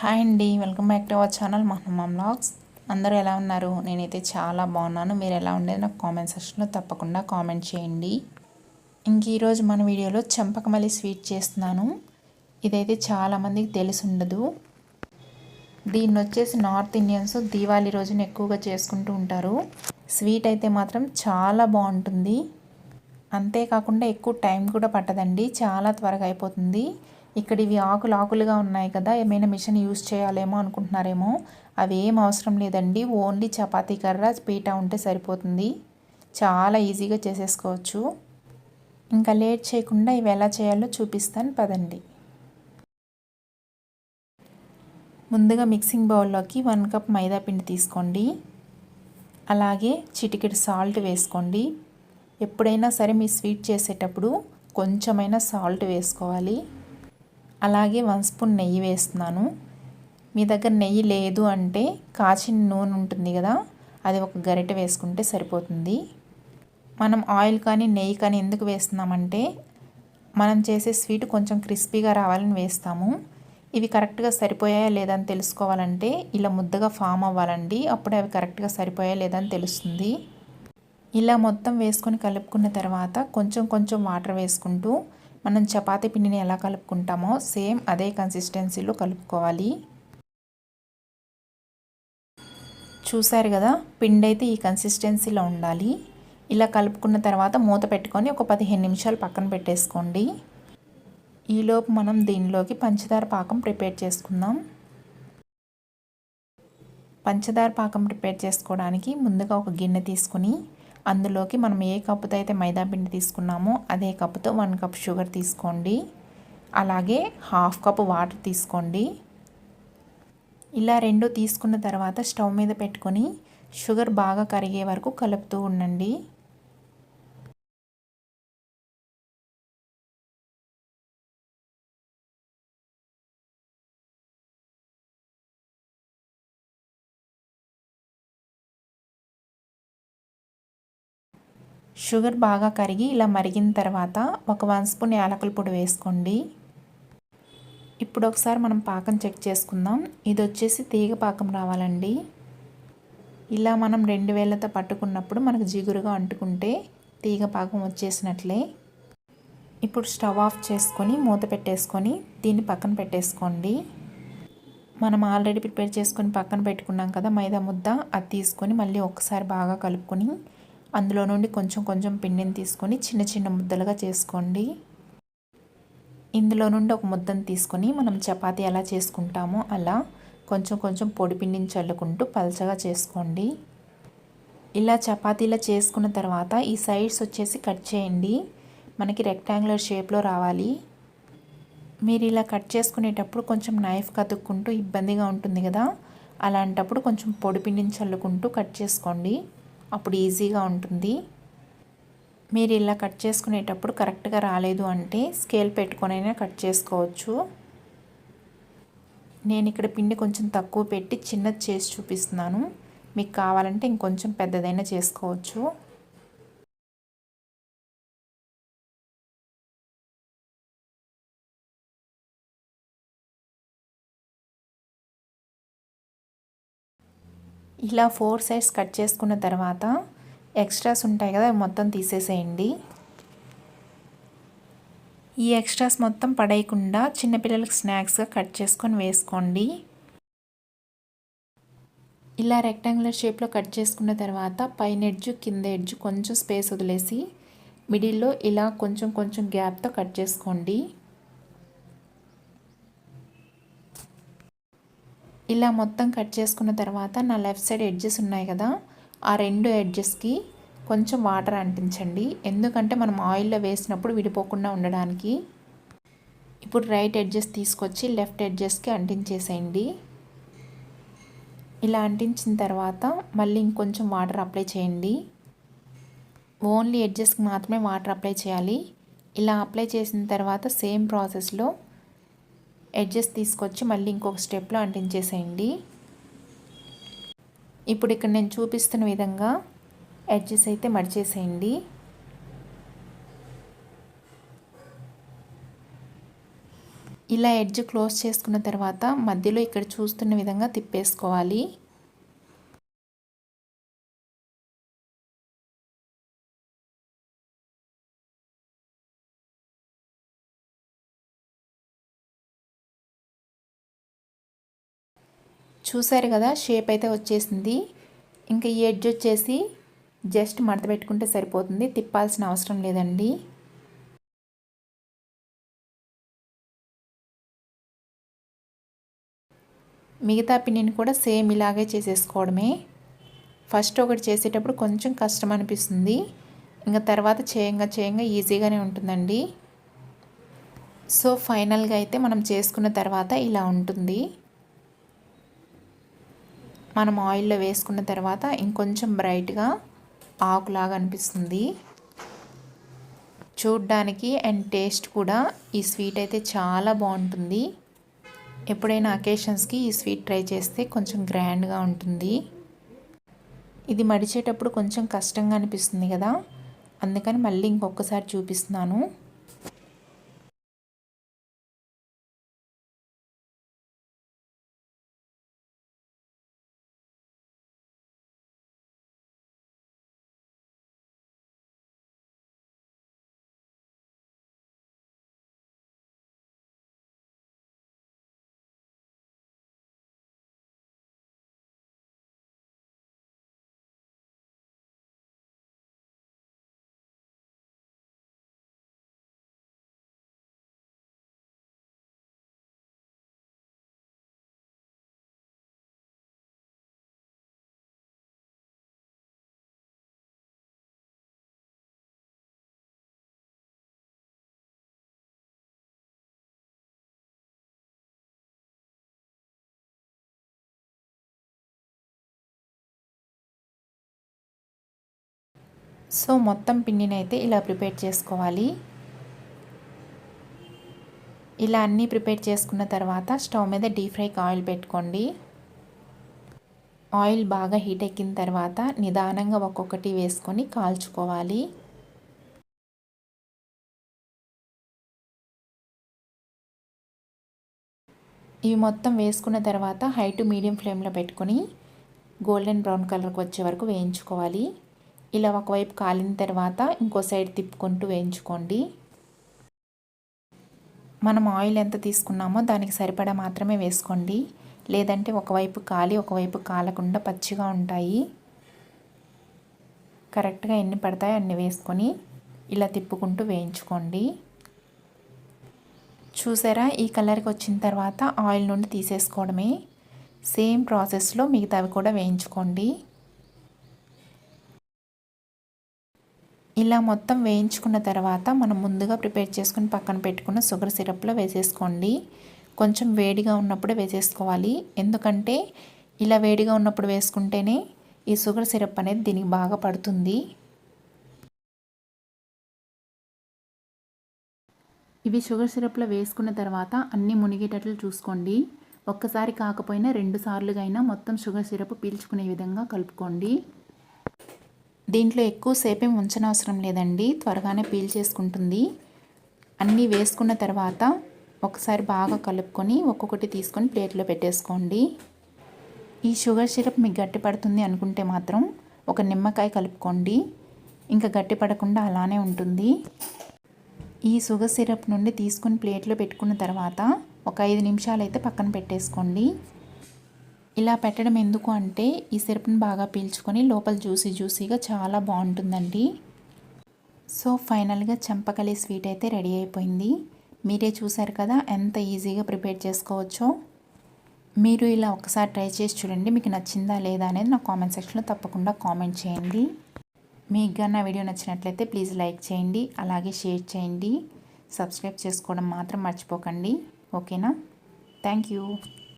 Hi అండి welcome back to our channel Mahamma blogs అందరూ ఎలా ఉన్నారు? నేనైతే చాలా బాగున్నాను. మీరు ఎలా ఉండేది నాకు కామెంట్ సెక్షన్లో తప్పకుండా కామెంట్ చేయండి. ఇంక ఈరోజు మన వీడియోలో చెంపకమల్లి స్వీట్ చేస్తున్నాను. ఇదైతే చాలామందికి తెలిసి ఉండదు. దీన్ని వచ్చేసి నార్త్ ఇండియన్స్ దీవాళీ రోజున ఎక్కువగా చేసుకుంటూ ఉంటారు. స్వీట్ అయితే మాత్రం చాలా బాగుంటుంది. అంతేకాకుండా ఎక్కువ టైం కూడా పట్టదండి. చాలా త్వరగా అయిపోతుంది. ఇక్కడ ఇవి ఆకులు ఆకులుగా ఉన్నాయి కదా ఏమైనా మిషన్ యూస్ చేయాలేమో అనుకుంటున్నారేమో. అవి ఏం అవసరం లేదండి. ఓన్లీ చపాతీ కర్ర పీట ఉంటే సరిపోతుంది. చాలా ఈజీగా చేసేసుకోవచ్చు. ఇంకా లేట్ చేయకుండా ఇవి ఎలా చేయాలో చూపిస్తాను. పదండి. ముందుగా మిక్సింగ్ బౌల్లోకి వన్ కప్ మైదా పిండి తీసుకోండి. అలాగే చిటికెడు సాల్ట్ వేసుకోండి. ఎప్పుడైనా సరే మీ స్వీట్ చేసేటప్పుడు కొంచెమైనా సాల్ట్ వేసుకోవాలి. అలాగే వన్ స్పూన్ నెయ్యి వేస్తున్నాను. మీ దగ్గర నెయ్యి లేదు అంటే కాచిన నూనె ఉంటుంది కదా అది ఒక గరిటె వేసుకుంటే సరిపోతుంది. మనం ఆయిల్ కానీ నెయ్యి కానీ ఎందుకు వేస్తున్నామంటే మనం చేసే స్వీట్ కొంచెం క్రిస్పీగా రావాలని వేస్తాము. ఇవి కరెక్ట్గా సరిపోయాయా లేదా అని తెలుసుకోవాలంటే ఇలా ముద్దగా ఫామ్ అవ్వాలండి. అప్పుడే అవి కరెక్ట్గా సరిపోయా అని తెలుస్తుంది. ఇలా మొత్తం వేసుకొని కలుపుకున్న తర్వాత కొంచెం కొంచెం వాటర్ వేసుకుంటూ మనం చపాతీ పిండిని ఎలా కలుపుకుంటామో సేమ్ అదే కన్సిస్టెన్సీలో కలుపుకోవాలి. చూశారు కదా పిండి అయితే ఈ కన్సిస్టెన్సీలో ఉండాలి. ఇలా కలుపుకున్న తర్వాత మూత పెట్టుకొని ఒక పదిహేను నిమిషాలు పక్కన పెట్టేసుకోండి. ఈలోపు మనం దీనిలోకి పంచదార పాకం ప్రిపేర్ చేసుకుందాం. పంచదార పాకం ప్రిపేర్ చేసుకోవడానికి ముందుగా ఒక గిన్నె తీసుకుని అందులోకి మనం ఏ కప్పుతో అయితే మైదా పిండి తీసుకున్నామో అదే కప్పుతో వన్ కప్ షుగర్ తీసుకోండి. అలాగే హాఫ్ కప్ వాటర్ తీసుకోండి. ఇలా రెండు తీసుకున్న తర్వాత స్టవ్ మీద పెట్టుకొని షుగర్ బాగా కరిగే వరకు కలుపుతూ ఉండండి. షుగర్ బాగా కరిగి ఇలా మరిగిన తర్వాత ఒక వన్ స్పూన్ యాలకుల పొడి వేసుకోండి. ఇప్పుడు ఒకసారి మనం పాకం చెక్ చేసుకుందాం. ఇది వచ్చేసి తీగ పాకం రావాలండి. ఇలా మనం రెండు వేలతో పట్టుకున్నప్పుడు మనకు జిగురుగా అంటుకుంటే తీగ పాకం వచ్చేసినట్లే. ఇప్పుడు స్టవ్ ఆఫ్ చేసుకొని మూత పెట్టేసుకొని దీన్ని పక్కన పెట్టేసుకోండి. మనం ఆల్రెడీ ప్రిపేర్ చేసుకొని పక్కన పెట్టుకున్నాం కదా మైదా ముద్ద అది తీసుకొని మళ్ళీ ఒకసారి బాగా కలుపుకొని అందులో నుండి కొంచెం కొంచెం పిండిని తీసుకొని చిన్న చిన్న ముద్దలుగా చేసుకోండి. ఇందులో నుండి ఒక ముద్దను తీసుకొని మనం చపాతీ ఎలా చేసుకుంటామో అలా కొంచెం కొంచెం పొడి పిండిని చల్లుకుంటూ పలచగా చేసుకోండి. ఇలా చపాతీలా చేసుకున్న తర్వాత ఈ సైడ్స్ వచ్చేసి కట్ చేయండి. మనకి రెక్టాంగులర్ షేప్లో రావాలి. మీరు ఇలా కట్ చేసుకునేటప్పుడు కొంచెం నైఫ్ కతుక్కుంటూ ఇబ్బందిగా ఉంటుంది కదా అలాంటప్పుడు కొంచెం పొడి పిండిని చల్లుకుంటూ కట్ చేసుకోండి. అప్పుడు ఈజీగా ఉంటుంది. మీరు ఇలా కట్ చేసుకునేటప్పుడు కరెక్ట్గా రాలేదు అంటే స్కేల్ పెట్టుకొనైనా కట్ చేసుకోవచ్చు. నేను ఇక్కడ పిండి కొంచెం తక్కువ పెట్టి చిన్నది చేసి చూపిస్తున్నాను. మీకు కావాలంటే ఇంకొంచెం పెద్దదైనా చేసుకోవచ్చు. ఇలా ఫోర్ సైడ్స్ కట్ చేసుకున్న తర్వాత ఎక్స్ట్రాస్ ఉంటాయి కదా మొత్తం తీసేసేయండి. ఈ ఎక్స్ట్రాస్ మొత్తం పడేయకుండా చిన్నపిల్లలకి స్నాక్స్గా కట్ చేసుకొని వేసుకోండి. ఇలా రెక్టాంగులర్ షేప్లో కట్ చేసుకున్న తర్వాత పైన ఎడ్జు కింద ఎడ్జు కొంచెం స్పేస్ వదిలేసి మిడిల్లో ఇలా కొంచెం కొంచెం గ్యాప్తో కట్ చేసుకోండి. ఇలా మొత్తం కట్ చేసుకున్న తర్వాత నా లెఫ్ట్ సైడ్ ఎడ్జెస్ ఉన్నాయి కదా ఆ రెండు ఎడ్జెస్కి కొంచెం వాటర్ అంటించండి. ఎందుకంటే మనం ఆయిల్లో వేసినప్పుడు విడిపోకుండా ఉండడానికి. ఇప్పుడు రైట్ ఎడ్జెస్ తీసుకొచ్చి లెఫ్ట్ ఎడ్జెస్కి అంటించేసేయండి. ఇలా అంటించిన తర్వాత మళ్ళీ ఇంకొంచెం వాటర్ అప్లై చేయండి. ఓన్లీ ఎడ్జెస్కి మాత్రమే వాటర్ అప్లై చేయాలి. ఇలా అప్లై చేసిన తర్వాత సేమ్ ప్రాసెస్లో ఎడ్జెస్ తీసుకొచ్చి మళ్ళీ ఇంకొక స్టెప్లో అంటించేసేయండి. ఇప్పుడు ఇక్కడ నేను చూపిస్తున్న విధంగా ఎడ్జెస్ అయితే మడిచేసేయండి. ఇలా ఎడ్జ్ క్లోజ్ చేసుకున్న తర్వాత మధ్యలో ఇక్కడ చూస్తున్న విధంగా తిప్పేసుకోవాలి. చూసారు కదా షేప్ అయితే వచ్చేసింది. ఇంకా ఈ ఎడ్జ్ వచ్చేసి జస్ట్ మడత పెట్టుకుంటే సరిపోతుంది. తిప్పాల్సిన అవసరం లేదండి. మిగతా పిన్నిని కూడా సేమ్ ఇలాగే చేసేసుకోవడమే. ఫస్ట్ ఒకటి చేసేటప్పుడు కొంచెం కష్టం అనిపిస్తుంది. ఇంకా తర్వాత చేయంగా చేయంగా ఈజీగానే ఉంటుందండి. సో ఫైనల్గా అయితే మనం చేసుకున్న తర్వాత ఇలా ఉంటుంది. మనం ఆయిల్లో వేసుకున్న తర్వాత ఇంకొంచెం బ్రైట్గా ఆకులాగా అనిపిస్తుంది. చూడ్డానికి అండ్ టేస్ట్ కూడా ఈ స్వీట్ అయితే చాలా బాగుంటుంది. ఎప్పుడైనా అకేషన్స్కి ఈ స్వీట్ ట్రై చేస్తే కొంచెం గ్రాండ్గా ఉంటుంది. ఇది మడిచేటప్పుడు కొంచెం కష్టంగా అనిపిస్తుంది కదా? అందుకని మళ్ళీ ఇంకొకసారి చూపిస్తున్నాను. సో మొత్తం పిండిని అయితే ఇలా ప్రిపేర్ చేసుకోవాలి. ఇలా అన్నీ ప్రిపేర్ చేసుకున్న తర్వాత స్టవ్ మీద డీప్ ఫ్రైకి ఆయిల్ పెట్టుకోండి. ఆయిల్ బాగా హీట్ ఎక్కిన తర్వాత నిదానంగా ఒక్కొక్కటి వేసుకొని కాల్చుకోవాలి. ఇవి మొత్తం వేసుకున్న తర్వాత హై టు మీడియం ఫ్లేమ్లో పెట్టుకొని గోల్డెన్ బ్రౌన్ కలర్కి వచ్చే వరకు వేయించుకోవాలి. ఇలా ఒకవైపు కాలిన తర్వాత ఇంకో సైడ్ తిప్పుకుంటూ వేయించుకోండి. మనం ఆయిల్ ఎంత తీసుకున్నామో దానికి సరిపడా మాత్రమే వేసుకోండి. లేదంటే ఒకవైపు కాలి ఒకవైపు కాలకుండా పచ్చిగా ఉంటాయి. కరెక్ట్గా ఎన్ని పడతాయో అన్ని వేసుకొని ఇలా తిప్పుకుంటూ వేయించుకోండి. చూసారా? ఈ కలర్కి వచ్చిన తర్వాత ఆయిల్ నుండి తీసేసుకోవడమే. సేమ్ ప్రాసెస్లో మిగతావి కూడా వేయించుకోండి. ఇలా మొత్తం వేయించుకున్న తర్వాత మనం ముందుగా ప్రిపేర్ చేసుకుని పక్కన పెట్టుకున్న షుగర్ సిరప్లో వేసేసుకోండి. కొంచెం వేడిగా ఉన్నప్పుడు వేసేసుకోవాలి. ఎందుకంటే ఇలా వేడిగా ఉన్నప్పుడు వేసుకుంటేనే ఈ షుగర్ సిరప్ అనేది దీనికి బాగా పడుతుంది. ఇవి షుగర్ సిరప్లో వేసుకున్న తర్వాత అన్నీ మునిగేటట్లు చూసుకోండి. ఒక్కసారి కాకపోయినా రెండు సార్లుగా అయినా మొత్తం షుగర్ సిరప్ పీల్చుకునే విధంగా కలుపుకోండి. దీంట్లో ఎక్కువసేపేం ఏం ఉంచనవసరం లేదండి. త్వరగానే పీల్ చేసుకుంటుంది. అన్నీ వేసుకున్న తర్వాత ఒకసారి బాగా కలుపుకొని ఒక్కొక్కటి తీసుకొని ప్లేట్లో పెట్టేసుకోండి. ఈ షుగర్ సిరప్ మీకు గట్టి పడుతుంది అనుకుంటే మాత్రం ఒక నిమ్మకాయ కలుపుకోండి. ఇంకా గట్టి పడకుండా అలానే ఉంటుంది. ఈ షుగర్ సిరప్ నుండి తీసుకొని ప్లేట్లో పెట్టుకున్న తర్వాత ఒక ఐదు నిమిషాలు అయితే పక్కన పెట్టేసుకోండి. ఇలా పెట్టడం ఎందుకు అంటే ఈ సిరప్ని బాగా పీల్చుకొని లోపల జ్యూసీ జ్యూసీగా చాలా బాగుంటుందండి. సో ఫైనల్గా చెంపకలి స్వీట్ అయితే రెడీ అయిపోయింది. మీరే చూసారు కదా ఎంత ఈజీగా ప్రిపేర్ చేసుకోవచ్చో. మీరు ఇలా ఒకసారి ట్రై చేసి చూడండి మీకు నచ్చిందా లేదా అనేది నా కామెంట్ సెక్షన్లో తప్పకుండా కామెంట్ చేయండి. మీకు నా వీడియో నచ్చినట్లయితే ప్లీజ్ లైక్ చేయండి అలాగే షేర్ చేయండి. సబ్స్క్రైబ్ చేసుకోవడం మాత్రం మర్చిపోకండి. ఓకేనా? Thank you.